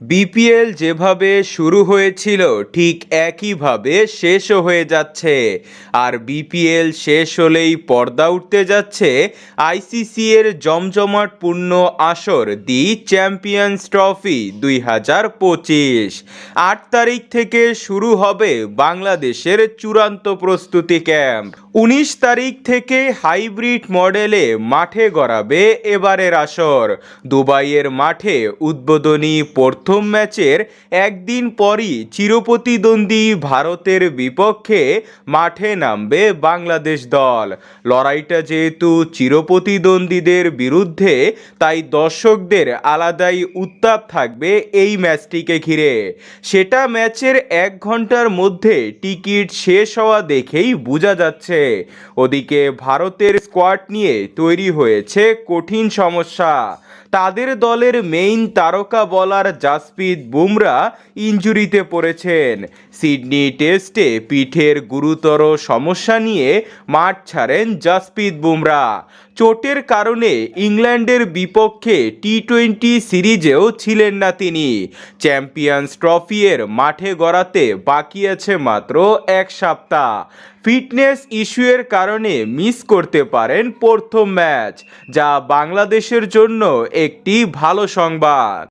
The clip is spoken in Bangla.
বিপিএল যেভাবে শুরু হয়েছিল, ঠিক একইভাবে শেষও হয়ে যাচ্ছে। আর বিপিএল শেষ হলেই পর্দা উঠতে যাচ্ছে আইসিসি এর জমজমাটপূর্ণ আসর, দি চ্যাম্পিয়ন্স ট্রফি দুই হাজার পঁচিশ। আট তারিখ থেকে শুরু হবে বাংলাদেশের চূড়ান্ত প্রস্তুতি ক্যাম্প। উনিশ তারিখ থেকে হাইব্রিড মডেলে মাঠে গড়াবে এবারের আসর। দুবাইয়ের মাঠে উদ্বোধনী প্রথম ম্যাচের একদিন পরই চিরপ্রতিদ্বন্দ্বী ভারতের বিপক্ষে মাঠে নামবে বাংলাদেশ দল। লড়াইটা যেহেতু চিরপ্রতিদ্বন্দ্বীদের বিরুদ্ধে, তাই দর্শকদের আলাদাই উত্তাপ থাকবে এই ম্যাচটিকে ঘিরে। সেটা ম্যাচের এক ঘণ্টার মধ্যে টিকিট শেষ হওয়া দেখেই বোঝা যাচ্ছে। ওদিকে ভারতের স্কোয়াড নিয়ে তৈরি হয়েছে কঠিন সমস্যা। তাদের দলের মেইন তারকা বলার জাসপ্রীত বুমরা ইঞ্জুরিতে পড়েছেন। সিডনি টেস্টে পিঠের গুরুতর সমস্যা নিয়ে মাঠ ছাড়েন জাসপ্রীত বুমরা চোটের কারণে ইংল্যান্ডের বিপক্ষে টি টোয়েন্টি সিরিজেও ছিলেন না তিনি। চ্যাম্পিয়ন্স ট্রফি এর মাঠে গড়াতে বাকি আছে মাত্র এক সপ্তাহ। ফিটনেস ইস্যুয়ের কারণে মিস করতে পারেন প্রথম ম্যাচ যা বাংলাদেশের জন্য একটি ভালো সংবাদ।